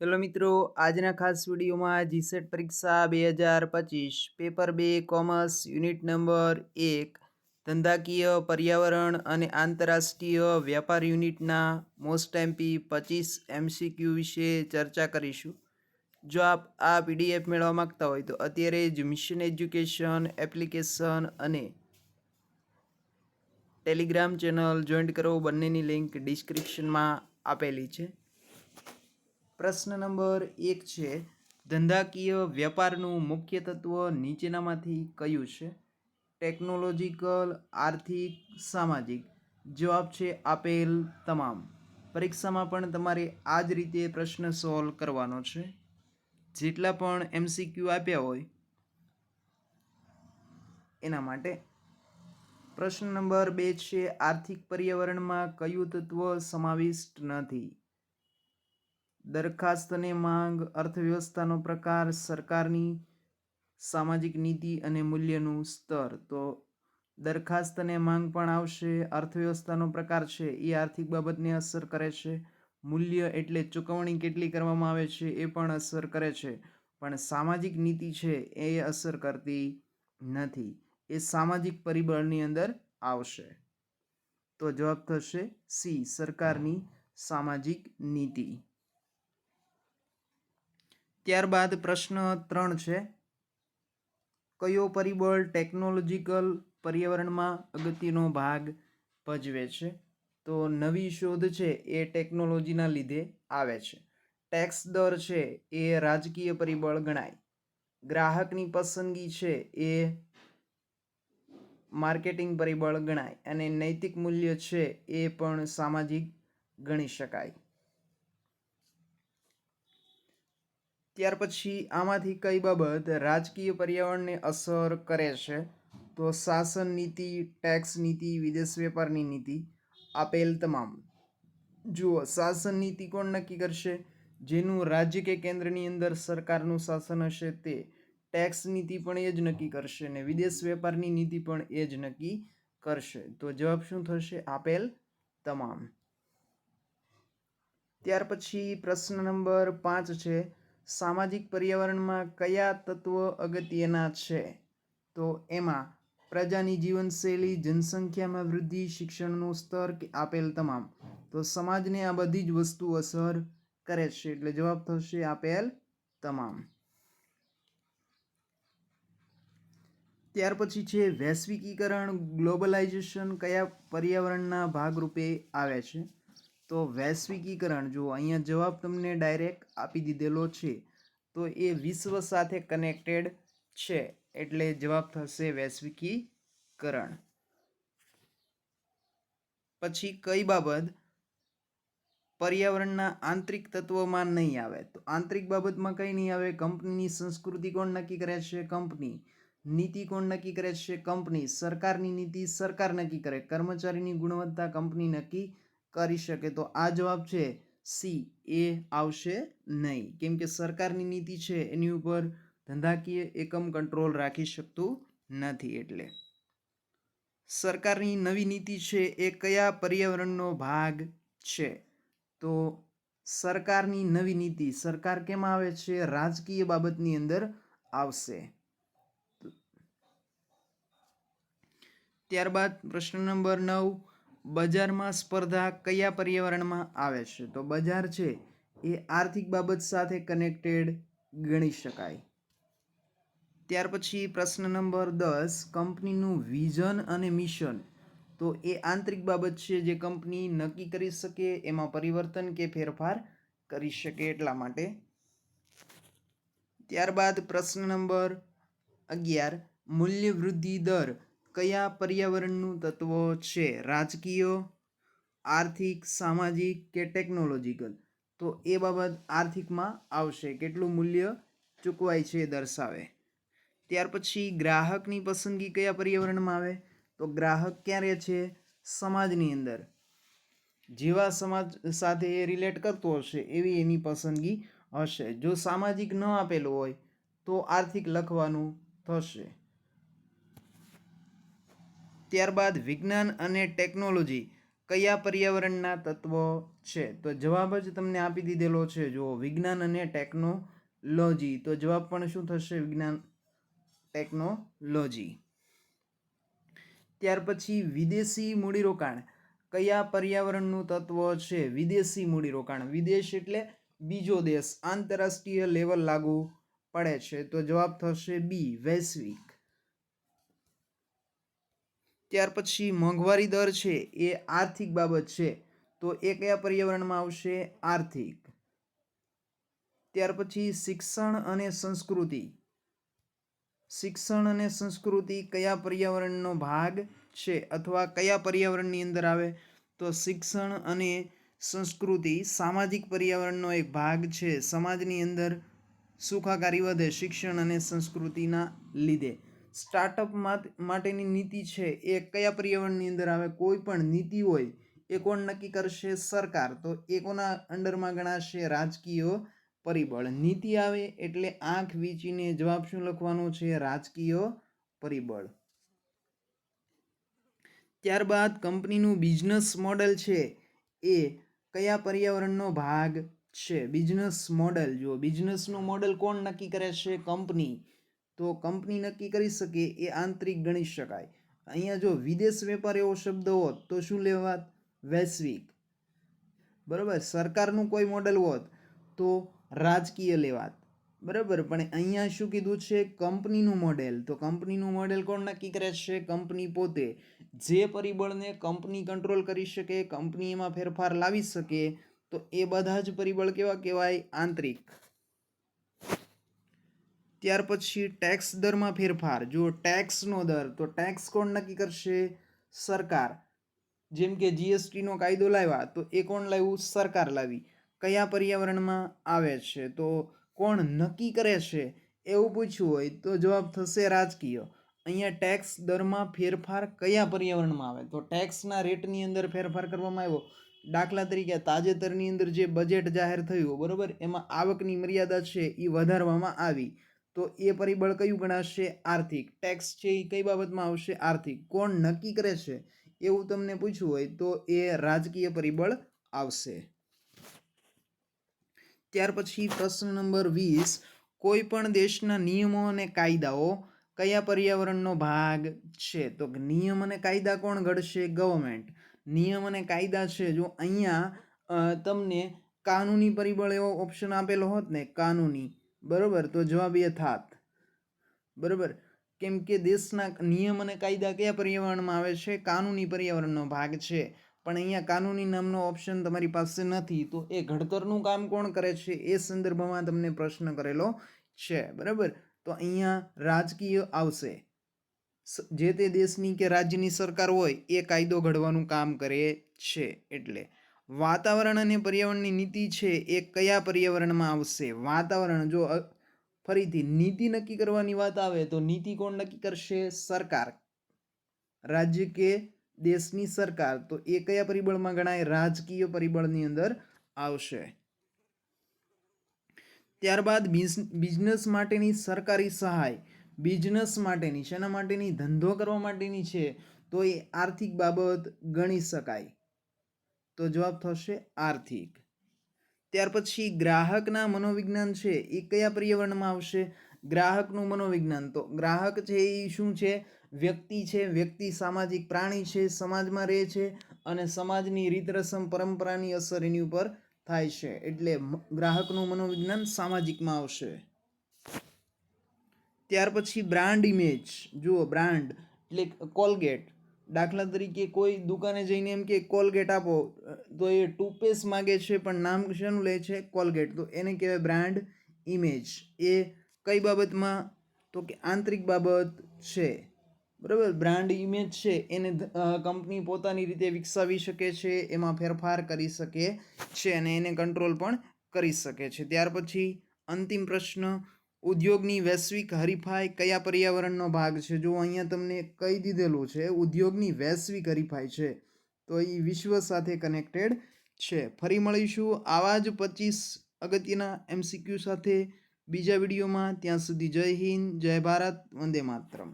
Hello મિત્રો, આજના ખાસ વિડીયોમાં જીસેટ પરીક્ષા બે હજાર પચીસ, પેપર બે, કોમર્સ, યુનિટ નંબર એક, ધંધાકીય પર્યાવરણ અને આંતરરાષ્ટ્રીય વ્યાપાર યુનિટના મોસ્ટ એમપી પચીસ એમસીક્યુ વિશે ચર્ચા કરીશું. જો આપ આ પીડીએફ મેળવવા માગતા હોય તો અત્યારે જ મિશન એજ્યુકેશન એપ્લિકેશન અને ટેલિગ્રામ ચેનલ જોઈન્ટ કરો. બંનેની લિંક ડિસ્ક્રિપ્શનમાં આપેલી છે. પ્રશ્ન નંબર એક છે, ધંધાકીય વ્યાપારનું મુખ્ય તત્વ નીચેનામાંથી કયું છે? ટેકનોલોજીકલ, આર્થિક, સામાજિક? જવાબ છે આપેલ તમામ. પરીક્ષામાં પણ તમારે આ જ રીતે પ્રશ્ન સોલ્વ કરવાનો છે. જેટલા પણ એમસીક્યુ આપ્યા હોય, એના માટે. પ્રશ્ન નંબર બે છે, આર્થિક પર્યાવરણમાં કયું તત્વ સમાવિષ્ટ નથી? દરખાસ્તને માંગ, અર્થવ્યવસ્થાનો પ્રકાર, સરકારની સામાજિક નીતિ અને મૂલ્યનું સ્તર. તો દરખાસ્તને માંગ પણ આવશે, અર્થવ્યવસ્થાનો પ્રકાર છે, એ આર્થિક બાબતને અસર કરે છે. મૂલ્ય એટલે ચૂકવણી કેટલી કરવામાં આવે છે, એ પણ અસર કરે છે. પણ સામાજિક નીતિ છે, એ અસર કરતી નથી. એ સામાજિક પરિબળની અંદર આવશે. તો જવાબ થશે સી, સરકારની સામાજિક નીતિ. ત્યારબાદ પ્રશ્ન ત્રણ છે. કયો પરિબળ ટેકનોલોજીકલ પર્યાવરણમાં અગત્યનો ભાગ ભજવે છે? તો નવી શોધ છે એ ટેકનોલોજીના લીધે આવે છે. ટેક્સ દર છે એ રાજકીય પરિબળ ગણાય. ગ્રાહકની પસંદગી છે એ માર્કેટિંગ પરિબળ ગણાય અને નૈતિક મૂલ્ય છે એ પણ સામાજિક ગણી શકાય. ત્યાર પછી આમાંથી કઈ બાબત રાજકીય પર્યાવરણને અસર કરે છે? તો શાસન નીતિ ટેક્સ નીતિ, વિદેશ વેપારની નીતિ, આપેલ તમામ. જુઓ, શાસન નીતિ કોણ નક્કી કરશે? જેનું રાજ્ય કે કેન્દ્રની અંદર સરકારનું શાસન હશે તે ટેક્સ નીતિ પણ એ જ નક્કી કરશે ને વિદેશ વેપારની નીતિ પણ એ જ નક્કી કરશે. તો જવાબ શું થશે? આપેલ તમામ. ત્યાર પછી પ્રશ્ન નંબર પાંચ છે. સામાજિક પર્યાવરણમાં કયા તત્વ અગત્યના છે? તો એમાં પ્રજાની જીવનશૈલી, જનસંખ્યામાં વૃદ્ધિ, શિક્ષણનું સ્તર કે આપેલ તમામ. તો સમાજને આ બધી જ વસ્તુ અસર કરે છે એટલે જવાબ થશે આપેલ તમામ. ત્યાર પછી છે વૈશ્વિકીકરણ, ગ્લોબલાઇઝેશન કયા પર્યાવરણના ભાગરૂપે આવે છે? તો વૈશ્વિકીકરણ જો અહીંયા જવાબ તમને ડાયરેક્ટ આપી દીધેલો છે, તો એ વિશ્વ સાથે કનેક્ટેડ છે એટલે જવાબ થશે વૈશ્વિકીકરણ. પછી કઈ બાબત? પર્યાવરણના આંતરિક તત્વોમાં નહીં આવે. તો આંતરિક બાબતમાં કંઈ નહીં આવે? કંપનીની સંસ્કૃતિ કોણ નક્કી કરે છે? કંપની. નીતિ કોણ નક્કી કરે છે? કંપની. સરકારની નીતિ સરકાર નક્કી કરે. કર્મચારીની ગુણવત્તા કંપની નક્કી કરી શકે તો આ જવાબ છે સી. એ આવશે નહીં. કેમ કે સરકારની નીતિ છે, એની ઉપર ધંધાકીય એકમ કંટ્રોલ રાખી શકતું નથી એટલે. સરકારની નવી નીતિ છે એ કયા પર્યાવરણનો ભાગ છે? તો સરકારની નવી નીતિ, સરકાર કેમ આવે છે? રાજકીય બાબતની અંદર આવશે. ત્યારબાદ પ્રશ્ન નંબર નવ. બજારમાં સ્પર્ધા કયા પર્યાવરણમાં આવે છે? તો બજાર છે, એ આર્થિક બાબત સાથે કનેક્ટેડ ગણી શકાય. ત્યાર પછી પ્રશ્ન નંબર દસ, કંપનીનું વિઝન અને મિશન. તો એ આંતરિક બાબત છે જે કંપની નક્કી કરી શકે, એમાં પરિવર્તન કે ફેરફાર કરી શકે એટલા માટે. ત્યારબાદ પ્રશ્ન નંબર અગિયાર મૂલ્ય વૃદ્ધિ દર. કયા પર્યાવરણનું તત્વ છે? રાજકીય, આર્થિક, સામાજિક કે ટેકનોલોજીકલ? તો એ બાબત આર્થિકમાં આવશે. કેટલું મૂલ્ય ચૂકવાય છે એ દર્શાવે. ત્યાર પછી ગ્રાહકની પસંદગી કયા પર્યાવરણમાં આવે? તો ગ્રાહક ક્યારે છે? સમાજની અંદર. જેવા સમાજ સાથે એ રિલેટ કરતો હશે એવી એની પસંદગી હશે. જો સામાજિક ન આપેલું હોય તો આર્થિક લખવાનું થશે. ત્યારબાદ વિજ્ઞાન અને ટેકનોલોજી કયા પર્યાવરણના તત્વો છે? તો જવાબ જ તમને આપી દીધેલો છે. જો વિજ્ઞાન અને ટેકનોલોજી. તો જવાબ પણ શું થશે? વિજ્ઞાન, ટેકનોલોજી. ત્યાર પછી વિદેશી મૂડીરોકાણ. કયા પર્યાવરણનું તત્વ છે? વિદેશી મૂડીરોકાણ. વિદેશ એટલે બીજો દેશ. આંતરરાષ્ટ્રીય લેવલ લાગુ પડે છે. તો જવાબ થશે બી, વૈશ્વિક. ત્યાર પછી મોંઘવારી દર છે એ આર્થિક બાબત છે. તો એ કયા પર્યાવરણમાં આવશે? આર્થિક. ત્યાર પછી શિક્ષણ અને સંસ્કૃતિ. શિક્ષણ અને સંસ્કૃતિ કયા પર્યાવરણનો ભાગ છે અથવા કયા પર્યાવરણની અંદર આવે? તો શિક્ષણ અને સંસ્કૃતિ સામાજિક પર્યાવરણનો એક ભાગ છે. સમાજની અંદર સુખાકારી વધે શિક્ષણ અને સંસ્કૃતિના લીધે. સ્ટાર્ટઅપ માટેની નીતિ છે, એ કયા પર્યાવરણની અંદર આવે, કોઈ પણ નીતિ હોય, એ કોણ નક્કી કરશે? સરકાર. તો એ કોના અંડરમાં ગણાશે? રાજકીય પરિબળ. નીતિ આવે એટલે આંખ વીંચીને જવાબ શું લખવાનો છે? રાજકીય પરિબળ. ત્યારબાદ કંપનીનું બિઝનેસ મોડેલ છે, એ કયા પર્યાવરણનો ભાગ છે? Business model. જો બિઝનેસનું મોડેલ કોણ નક્કી કરે છે? કંપની. તો કંપની નક્કી કરી શકે એ આંતરિક ગણી શકાય. અહીંયા જો વિદેશ વેપાર એવો શબ્દ હોત તો શું લેવાત? વૈશ્વિક. બરાબર? સરકારનું કોઈ મોડેલ હોત તો રાજકીય લેવાત. બરાબર? પણ અહીંયા શું કીધું છે? કંપનીનું મોડેલ તો કંપનીનું મોડેલ કોણ નક્કી કરે છે? કંપની પોતે. જે પરિબળને કંપની કંટ્રોલ કરી શકે, કંપની એમાં ફેરફાર લાવી શકે, તો એ બધા જ પરિબળ કેવા કહેવાય? આંતરિક. ત્યાર પછી ટેક્સ દરમાં ફેરફાર. જો ટેક્સનો દર, તો ટેક્સ કોણ નક્કી કરશે? સરકાર. જેમ કે જીએસટીનો કાયદો લાવ્યા, તો એ કોણ લાવ્યું? સરકાર લાવી. કયા પર્યાવરણમાં આવે છે? તો કોણ નક્કી કરે છે? એવું પૂછ્યું હોય તો જવાબ થશે રાજકીય. અહીંયા ટેક્સ દરમાં ફેરફાર કયા પર્યાવરણમાં આવે? તો ટેક્સના રેટની અંદર ફેરફાર કરવામાં આવ્યો. દાખલા તરીકે તાજેતરની અંદર જે બજેટ જાહેર થયું, બરાબર? એમાં આવકની મર્યાદા છે એ વધારવામાં આવી. તો એ પરિબળ કયું ગણાશે? આર્થિક. ટેક્સ છે એ કઈ બાબતમાં આવશે? આર્થિક. કોણ નક્કી કરે છે? એવું તમને પૂછ્યું હોય તો એ રાજકીય પરિબળ આવશે. ત્યાર પછી પ્રશ્ન નંબર વીસ. કોઈ પણ દેશના નિયમો અને કાયદાઓ કયા પર્યાવરણનો ભાગ છે? તો નિયમ અને કાયદા કોણ ઘડશે? ગવર્મેન્ટ નિયમ અને કાયદા છે. જો અહીંયા તમને કાનૂની પરિબળ એવો ઓપ્શન આપેલો હોત ને, કાનૂની બરોબર? તો જવાબ થાત. બરોબર? કેમ કે દેશના નિયમ અને કાયદા કયા પર્યાવરણમાં આવે છે? કાનૂની પર્યાવરણનો ભાગ છે. પણ અહીંયા કાનૂની નામનો ઓપ્શન તમારી પાસે નથી. તો એ ઘડતરનું કામ કોણ કરે છે? એ સંદર્ભમાં તમને પ્રશ્ન કરેલો છે. બરાબર? તો અહીંયા રાજકીય આવશે. જે તે દેશની કે રાજ્યની સરકાર હોય, એ કાયદો ઘડવાનું કામ કરે છે. એટલે વાતાવરણ અને પર્યાવરણની નીતિ છે એ કયા પર્યાવરણમાં આવશે? વાતાવરણ, જો ફરીથી નીતિ નક્કી કરવાની વાત આવે તો નીતિ કોણ નક્કી કરશે? સરકાર. રાજ્ય કે દેશની સરકાર. તો એ કયા પરિબળમાં ગણાય? રાજકીય પરિબળની અંદર આવશે. ત્યારબાદ બિઝનેસ માટેની સરકારી સહાય. બિઝનેસ માટેની. શેના માટેની? ધંધો કરવા માટેની છે. તો એ આર્થિક બાબત ગણી શકાય. તો જવાબ થશે આર્થિક. ત્યાર પછી ગ્રાહકના મનોવિજ્ઞાન છે, એ કયા પર્યાવરણમાં આવશે? ગ્રાહકનું મનોવિજ્ઞાન. તો ગ્રાહક છે એ શું છે? વ્યક્તિ છે. વ્યક્તિ સામાજિક પ્રાણી છે, સમાજમાં રહે છે અને સમાજની રીત રસમ પરંપરાની અસર એની ઉપર થાય છે. એટલે ગ્રાહકનું મનોવિજ્ઞાન સામાજિકમાં આવશે. ત્યાર પછી બ્રાન્ડ ઇમેજ. જુઓ બ્રાન્ડ એટલે કોલગેટ. દાખલા તરીકે કોઈ દુકાને જઈને એમ કે કોલગેટ આપો તો એ ટૂથપેસ્ટ માગે છે પણ નામ શેનું લે છે? કોલગેટ. તો એને કહેવાય બ્રાન્ડ ઇમેજ એ કઈ બાબતમાં? તો કે આંતરિક બાબત છે. બરાબર? બ્રાન્ડ ઇમેજ છે. એને કંપની પોતાની રીતે વિકસાવી શકે છે, એમાં ફેરફાર કરી શકે છે અને એને કંટ્રોલ પણ કરી શકે છે. ત્યાર પછી અંતિમ પ્રશ્ન ઉદ્યોગની વૈશ્વિક હરીફાઈ કયા પર્યાવરણનો ભાગ છે? જો અહીંયા તમને કહી દીધેલું છે, ઉદ્યોગની વૈશ્વિક હરીફાઈ છે, તો એ વિશ્વ સાથે કનેક્ટેડ છે. ફરી મળીશું આવા જ પચીસ અગત્યના એમસીક્યુ સાથે બીજા વિડીયોમાં. ત્યાં સુધી જય હિન્દ, જય ભારત, વંદે માતરમ.